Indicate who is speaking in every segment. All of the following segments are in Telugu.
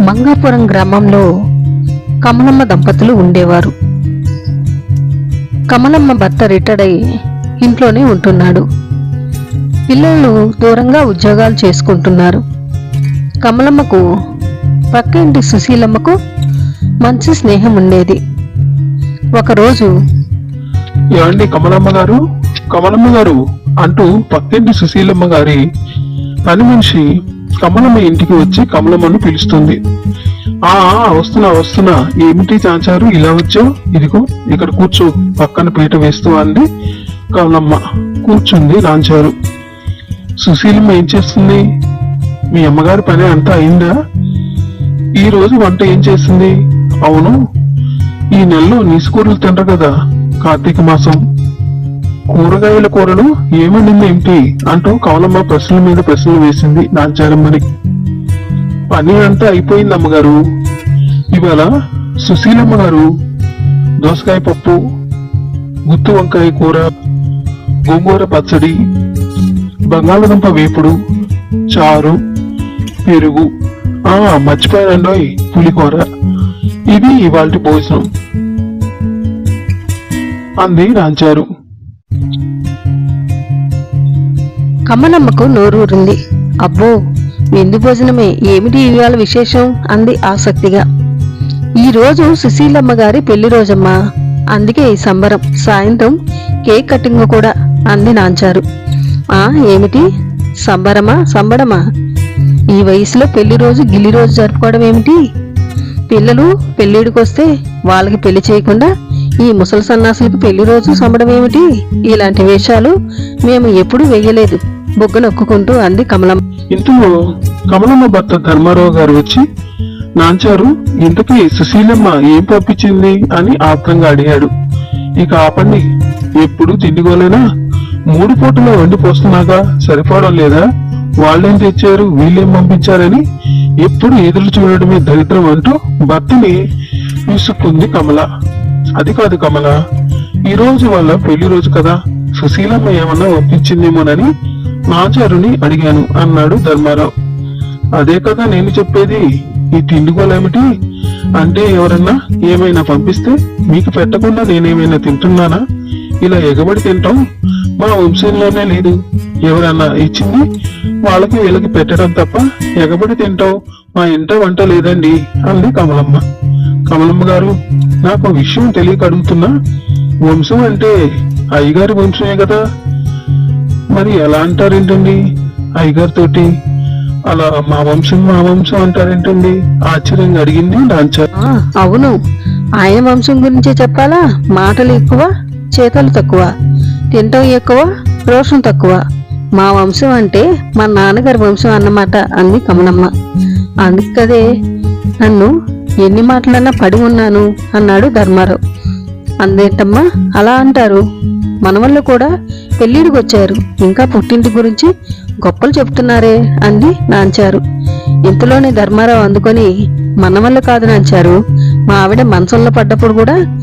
Speaker 1: మంగాపురం గ్రామంలో కమలమ్మ దంపతులు ఉండేవారు. కమలమ్మ భర్త రిటైర్డ్ అయి ఇంట్లోనే ఉంటున్నాడు. పిల్లలు దూరంగా ఉద్యోగాలు చేసుకుంటున్నారు. కమలమ్మకు పక్క ఇంటి సుశీలమ్మకు మంచి స్నేహం ఉండేది. ఒకరోజు
Speaker 2: ఏమండి కమలమ్మ గారు? కమలమ్మ గారు అంటూ పక్కింటి సుశీలమ్మ గారి పని మనిషి కమలమ్మ ఇంటికి వచ్చి కమలమ్మను పిలుస్తుంది. ఆ ఆ, వస్తున్నా వస్తున్నా. ఏమిటి చాచారు? ఇలా వచ్చావు ఇదిగో ఇక్కడ కూర్చో. పక్కన పీట వేస్తూ అంది కమలమ్మ. కూర్చుంది రాంచారు. సుశీలమ్మ ఏం చేస్తుంది? మీ అమ్మగారి పని అంతా అయిందా? ఈ రోజు వంట ఏం చేసింది అవును ఈ నెలలో నీసుకూరలు తినరు కదా కార్తీక మాసం. కూరగాయల కూరలు ఏమనింది ఏంటి అంటూ కవలమ్మ ప్రశ్నల మీద ప్రశ్నలు వేసింది నాచారమ్మని పని అంతా అయిపోయింది అమ్మగారు. ఇవాళ సుశీలమ్మ గారు దోసకాయ పప్పు గుత్తి వంకాయ కూర గోంగూర పచ్చడి బంగాళదుంప వేపుడు చారు పెరుగు ఆ మర్చిపోయానండోయ్ పులికూర ఇది ఇవాళ భోజనం. అంది రాంచారు.
Speaker 1: కమ్మనమ్మకు నోరూరింది. అబ్బో విందు భోజనమే ఏమిటి ఇవాళ విశేషం? అంది ఆసక్తిగా. ఈ రోజు సుశీలమ్మ గారి పెళ్ళి రోజమ్మా. అందుకే ఈ సంబరం. సాయంత్రం కేక్ కటింగ్ కూడా అంది నాంచారు. ఆ ఏమిటి? సంబరమా? సంబడమా? ఈ వయసులో పెళ్ళి రోజు గిల్లి రోజు జరుపుకోవడం ఏమిటి? పిల్లలు పెళ్ళిడికొస్తే వాళ్ళకి పెళ్ళి చేయకుండా ఈ ముసలి సన్నాసులకు పెళ్ళి రోజు సంబడం ఏమిటి ఇలాంటి వేషాలు మేము ఎప్పుడూ వెయ్యలేదు బొగ్గనొక్కుకుంటూ అంది కమలం.
Speaker 2: ఇంతలో కమలమ్మ భర్త ధర్మారావు గారు వచ్చి నాంచారు ఇంతకీ సుశీలమ్మ ఏం పంపించింది? అని ఆత్రంగా అడిగాడు. ఇక ఆపండి ఎప్పుడు తిండిగోలేనా? మూడు పూటలో వండి పోస్తున్నాగా సరిపోవడం లేదా? వాళ్ళేం తెచ్చారు వీళ్ళేం పంపించారని ఎప్పుడు ఎదురు చూడడమే దరిద్రం అంటూ భర్తని విసుక్కుంది కమల. అది కాదు కమల ఈ రోజు వాళ్ళ పెళ్ళి రోజు కదా సుశీలమ్మ ఏమన్నా ఒప్పించిందేమోనని ఆచారుని అడిగాను అన్నాడు ధర్మారావు. అదే కదా నేను చెప్పేది? ఈ తిండిగోలేమిటి? అంటే ఎవరన్నా ఏమైనా పంపిస్తే మీకు పెట్టకుండా నేనేమైనా తింటున్నానా? ఇలా ఎగబడి తింటాం? మా వంశంలోనే లేదు. ఎవరన్నా ఇచ్చింది? వాళ్ళకి వీళ్ళకి పెట్టడం తప్ప ఎగబడి తింటాం మా ఇంట వంట లేదండి అంది కమలమ్మ. కమలమ్మ గారు నాకు విషయం తెలియక అడుగుతున్నా. వంశం అంటే అయ్యగారి వంశమే కదా? మరి ఎలా అంటారేంటండి? అయ్యగారి తోటి అలా మా వంశం మా వంశం అంటారేంటండి? ఆశ్చర్యంగా అడిగింది లాంచారు
Speaker 1: అవును. ఆయన వంశం గురించే చెప్పాలా? మాటలు ఎక్కువ చేతలు తక్కువ తింటం ఎక్కువ రోషం తక్కువ. మా వంశం అంటే మా నాన్నగారి వంశం అన్నమాట అంది కమలమ్మ. అందుకదే నన్ను ఎన్ని మాటలన్నా పడి ఉన్నాను అన్నాడు ధర్మారావు. అందేంటమ్మా అలా అంటారు. మనవళ్ళు కూడా పెళ్ళిడికి వచ్చారు ఇంకా పుట్టింటి గురించి గొప్పలు చెప్తున్నారే అంది నాంచారు. ఇంతలోనే ధర్మారావు అందుకొని మనవళ్ళు కాదు నాంచారు. మా ఆవిడ మనసుల్లో పడ్డప్పుడు కూడా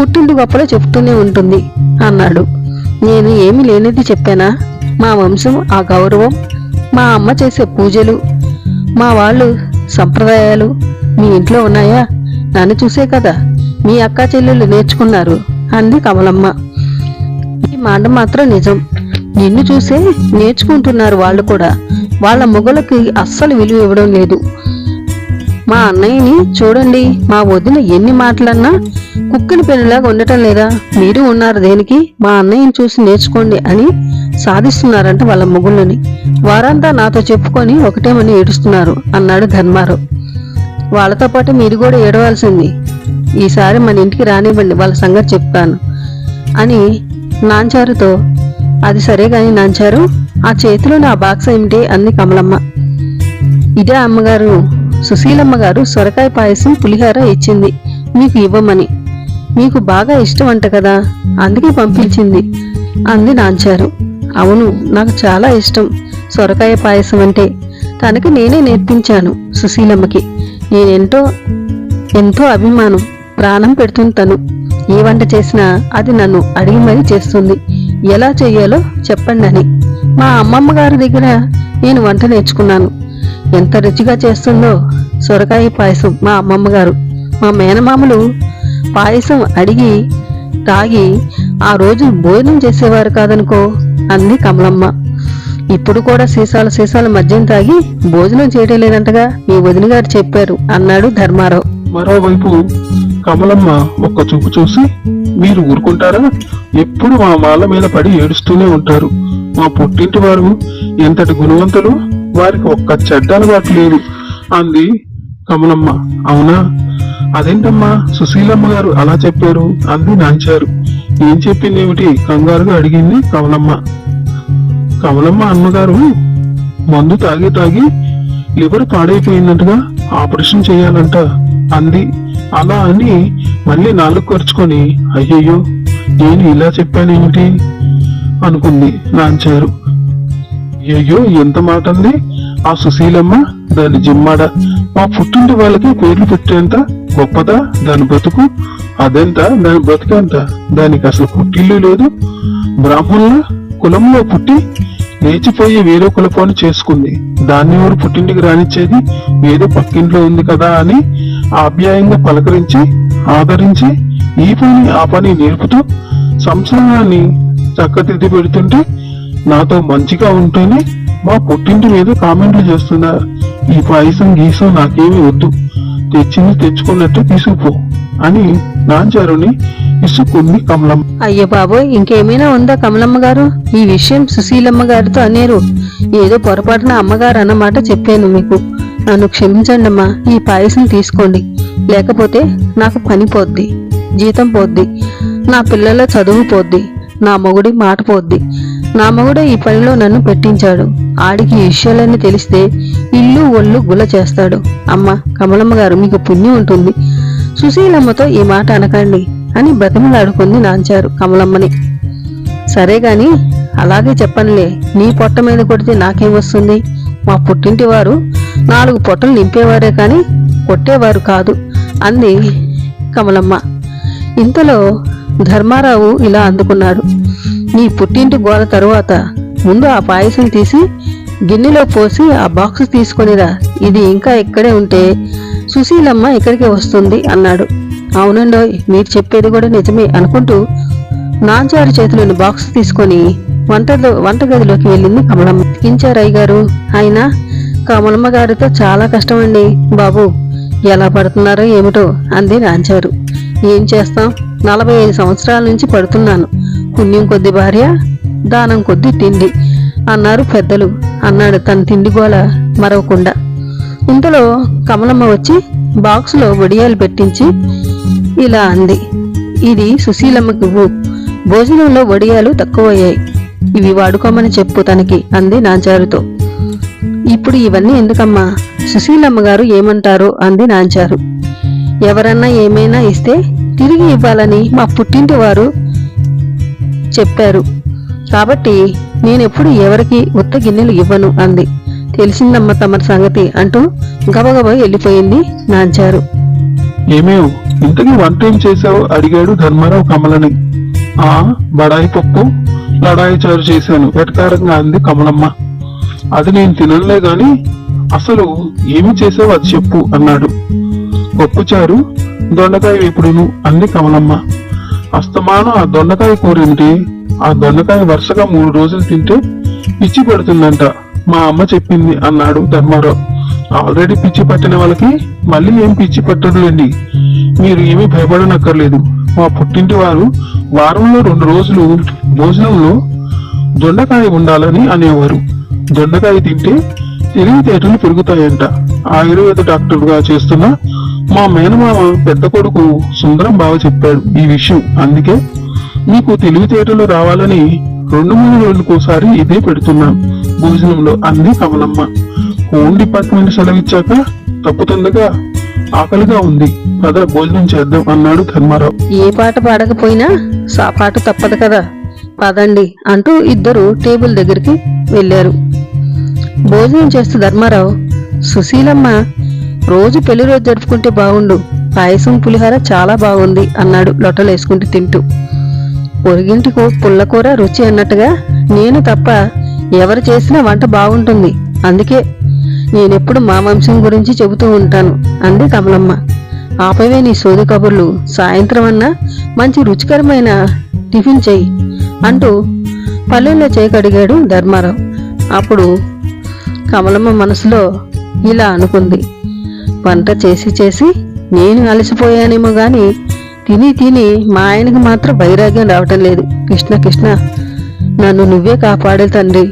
Speaker 1: పుట్టింటి గొప్పలు చెప్తూనే ఉంటుంది అన్నాడు. నేను ఏమీ లేనిది చెప్పానా? మా వంశం ఆ గౌరవం మా అమ్మ చేసే పూజలు మా వాళ్ళు సంప్రదాయాలు మీ ఇంట్లో ఉన్నాయా? నన్ను చూసే కదా. మీ అక్క చెల్లెళ్ళు నేర్చుకున్నారు. అంది కమలమ్మ. ఈ మాట మాత్రం నిజం. నిన్ను చూసే నేర్చుకుంటున్నారు వాళ్ళు కూడా. వాళ్ళ మొగలకి అస్సలు విలువ ఇవ్వడం లేదు. మా అన్నయ్యని చూడండి మా వదిన ఎన్ని మాటలన్నా కుక్కని పెనులాగా ఉండటం లేదా? మీరు ఉన్నారు దేనికి? మా అన్నయ్యని చూసి నేర్చుకోండి అని సాధిస్తున్నారంట వాళ్ళ మొగుళ్ళని. వారంతా నాతో చెప్పుకొని ఒకటేమని ఏడుస్తున్నారు అన్నాడు ధర్మారావు. వాళ్ళతో పాటు మీరు కూడా ఏడవలసింది. ఈసారి మన ఇంటికి రానివ్వండి వాళ్ళ సంగతి చెప్తాను అని నాంచారుతో అది సరే గాని నాంచారు ఆ చేతిలో నా బాక్స్ ఏమిటి? అంది కమలమ్మ. ఇదే అమ్మగారు సుశీలమ్మ గారు సొరకాయ పాయసం పులిహార ఇచ్చింది మీకు ఇవ్వమని. మీకు బాగా ఇష్టం అంట కదా అందుకే పంపించింది అంది నాంచారు అవును నాకు చాలా ఇష్టం సొరకాయ పాయసం అంటే. తనకి నేనే నేర్పించాను సుశీలమ్మకి. నేనెంతో ఎంతో అభిమానం. ప్రాణం పెడుతుంది తను ఏ వంట చేసినా అది నన్ను అడిగి మరీ చేస్తుంది. ఎలా చెయ్యాలో చెప్పండి అని. మా అమ్మమ్మ గారి దగ్గర నేను వంట నేర్చుకున్నాను. ఎంత రుచిగా చేస్తుందో సొరకాయ పాయసం మా అమ్మమ్మ గారు. మా మేనమామలు పాయసం అడిగి తాగి ఆ రోజు భోజనం చేసేవారు కాదనుకో అంది కమలమ్మ. ఇప్పుడు కూడా సీసాలు సీసాల మద్యం తాగి భోజనం చేయడం లేదంటగా మీ వదిన గారు చెప్పారు అన్నాడు ధర్మారావు.
Speaker 2: మరోవైపు కమలమ్మ ఒక్క చూపు చూసి మీరు ఊరుకుంటారా? ఎప్పుడు మా వాళ్ళ మీద పడి ఏడుస్తూనే ఉంటారు. మా పుట్టింటి వారు ఎంతటి గుణవంతులు? వారికి ఒక్క చెడ్డ అలవాటు లేదు. అంది కమలమ్మ. అవునా? అదేంటమ్మా? సుశీలమ్మ గారు అలా చెప్పారు అంది నాంచారు ఏం చెప్పింది ఏమిటి కంగారుగా అడిగింది కమలమ్మ. కమలమ్మ అమ్మగారు మందు తాగి తాగి లివర్ పాడైపోయిందంటగా ఆపరేషన్ చేయాలంట అంది అలా అని మళ్ళీ నాలుగు ఖర్చుకొని అయ్యయ్యో నేను ఇలా చెప్పానేమిటి? అనుకుంది నాంచారు అయ్యో ఎంత మాట అంది? ఆ సుశీలమ్మ దాని జిమ్మాడ. మా పుట్టింటి వాళ్ళకి పేర్లు పెట్టేంత గొప్పదా? దాని బ్రతుకు అదెంత? దాని బ్రతుకంత దానికి అసలు పుట్టిల్లు లేదు. బ్రాహ్మణుల కులంలో పుట్టి లేచిపోయి వేరే కులపాన్ని చేసుకుంది. దాన్ని ఎవరు పుట్టింటికి రానిచ్చేది? ఏదో పక్కింట్లో ఉంది కదా అని ఆప్యాయంగా పలకరించి ఆదరించి ఈ పని ఆ పని నేర్పుతూ సంసారాన్ని చక్కదిద్ది పెడుతుంటే నాతో మంచిగా ఉంటేనే మా పుట్టింటి మీద కామెంట్లు చేస్తున్నారు. ఈ పాయసం గీసం నాకేమీ వద్దు. తెచ్చింది తెచ్చుకున్నట్టు తీసుకుపో అని నాంచారుని ఇసుకుంది కమలం
Speaker 1: అయ్యో బాబోయ్ ఇంకేమైనా ఉందా కమలమ్మ గారు? ఈ విషయం సుశీలమ్మ గారితో అనేరు. ఏదో పొరపాటున అమ్మగారు అన్నమాట చెప్పాను మీకు. నన్ను క్షమించండమ్మా ఈ పాయసం తీసుకోండి. లేకపోతే నాకు పని పోద్ది జీతం పోద్ది నా పిల్లల చదువు పోద్ది నా మొగుడి మాట పోద్ది. నా మొగుడే ఈ పనిలో నన్ను పెట్టించాడు. ఆడికి విషయాలన్నీ తెలిస్తే ఇల్లు ఒళ్ళు గుల చేస్తాడు. అమ్మ కమలమ్మ గారు మీకు పుణ్యం ఉంటుంది. సుశీలమ్మతో ఈ మాట అనకండి అని బ్రతిమలాడుకుంది నాంచారు కమలమ్మని. సరే గాని అలాగే చెప్పనులే నీ పొట్ట మీద కొడితే నాకేం వస్తుంది? మా పుట్టింటి వారు నాలుగు పొట్టలు నింపేవారే కానీ కొట్టేవారు కాదు. అంది కమలమ్మ. ఇంతలో ధర్మారావు ఇలా అందుకున్నాడు. నీ పుట్టింటి గోల తరువాత ముందు ఆ పాయసం తీసి గిన్నెలో పోసి ఆ బాక్స్ తీసుకొనిరా ఇది ఇంకా ఇక్కడే ఉంటే సుశీలమ్మ ఇక్కడికి వస్తుంది అన్నాడు. అవునండో మీరు చెప్పేది కూడా నిజమే అనుకుంటూ నాంచారు చేతిలోని బాక్స్ తీసుకొని వంటలో వంటగదిలోకి వెళ్ళింది కమలమ్మ. కించారయ్య గారు ఆయన కమలమ్మ గారితో చాలా కష్టమండి. బాబు ఎలా పడుతున్నారో ఏమిటో అంది రాంచారు. ఏం చేస్తాం? నలభై ఐదు సంవత్సరాల నుంచి పడుతున్నాను. పుణ్యం కొద్ది భార్య దానం కొద్ది తిండి అన్నారు పెద్దలు. అన్నాడు తన తిండి గోల మరవకుండా. ఇంతలో కమలమ్మ వచ్చి బాక్స్లో వడియాలు పెట్టించి ఇలా అంది. ఇది సుశీలమ్మకి భోజనంలో వడియాలు తక్కువయ్యాయి. ఇవి వాడుకోమని చెప్పు తనకి అంది నాంచారుతో ఇప్పుడు ఇవన్నీ ఎందుకమ్మా? సుశీలమ్మ గారు ఏమంటారు అంది నాంచారు. ఎవరన్నా ఏమైనా ఇస్తే తిరిగి ఇవ్వాలని మా పుట్టింటి వారు చెప్పారు. కాబట్టి నేనెప్పుడు ఎవరికి ఉత్త గిన్నెలు ఇవ్వను అంది. తెలిసిందమ్మ తమరి సంగతి అంటూ గబగబ వెళ్ళిపోయింది నాంచారు.
Speaker 2: ఏమేవ్? ఇంతకీ వంట ఏం చేశావు? అడిగాడు ధర్మారావు కమలని. ఆ బడాయి పప్పు లడాయి చారు చేశాను. వెటకారంగా అంది కమలమ్మ. అది నేను తినలే గాని అసలు ఏమి చేసావు అది చెప్పు అన్నాడు. పప్పు చారు దొండకాయ వేపుడును అంది కమలమ్మ. అస్తమానం ఆ దొండకాయ కూర ఏమిటి ఆ దొండకాయ వరుసగా మూడు రోజులు తింటే పిచ్చి పడుతుందంట మా అమ్మ చెప్పింది అన్నాడు ధర్మారావు. ఆల్రెడీ పిచ్చి పట్టిన వాళ్ళకి మళ్ళీ ఏం పిచ్చి పట్టడులేండి మీరు ఏమీ భయపడనక్కర్లేదు. మా పుట్టింటి వారు వారంలో రెండు రోజులు భోజనంలో దొండకాయ ఉండాలని అనేవారు. దొండకాయ తింటే తెలివితేటలు పెరుగుతాయంట. ఆయుర్వేద డాక్టర్గా చేస్తున్న మా మేనమామ పెద్ద కొడుకు సుందరం బావ చెప్పాడు ఈ విషయం. అందుకే మీకు తెలివితేటలు రావాలని రెండు మూడు రోజులకోసారి ఇదే పెడుతున్నాం భోజనంలో అంది కమలమ్మ. హోమ్ డిపార్ట్మెంట్ సెలవిచ్చాక తప్పుతుందగా ఆకలిగా ఉంది. పద భోజనం చేద్దాం అన్నాడు ధర్మారావు.
Speaker 1: ఏ పాట పాడకపోయినా సాపాట తప్పదు కదా. పదండి అంటూ ఇద్దరు టేబుల్ దగ్గరికి వెళ్ళారు. భోజనం చేస్తూ ధర్మారావు సుశీలమ్మ రోజు పెళ్ళి రోజు జరుపుకుంటే బాగుండు పాయసం పులిహార చాలా బాగుంది అన్నాడు లొట్టలేసుకుంటూ తింటూ. పొరిగింటి పుల్లకూర రుచి అన్నట్టుగా నేను తప్ప ఎవరు చేసినా వంట బాగుంటుంది. అందుకే నేనెప్పుడు మా వంశం గురించి చెబుతూ ఉంటాను అంది కమలమ్మ. ఆపవే నీ సోది కబుర్లు సాయంత్రం అన్నా మంచి రుచికరమైన టిఫిన్ చెయ్యి అంటూ పల్లెల్లో చేయకడిగాడు ధర్మారావు. అప్పుడు కమలమ్మ మనసులో ఇలా అనుకుంది. వంట చేసి చేసి నేను అలసిపోయానేమో గాని తిని తిని మా ఆయనకి మాత్రం వైరాగ్యం రావటం లేదు. కృష్ణ కృష్ణ నన్ను నువ్వే కాపాడే తండ్రి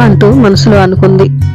Speaker 1: అంటూ మనసులో అనుకుంది.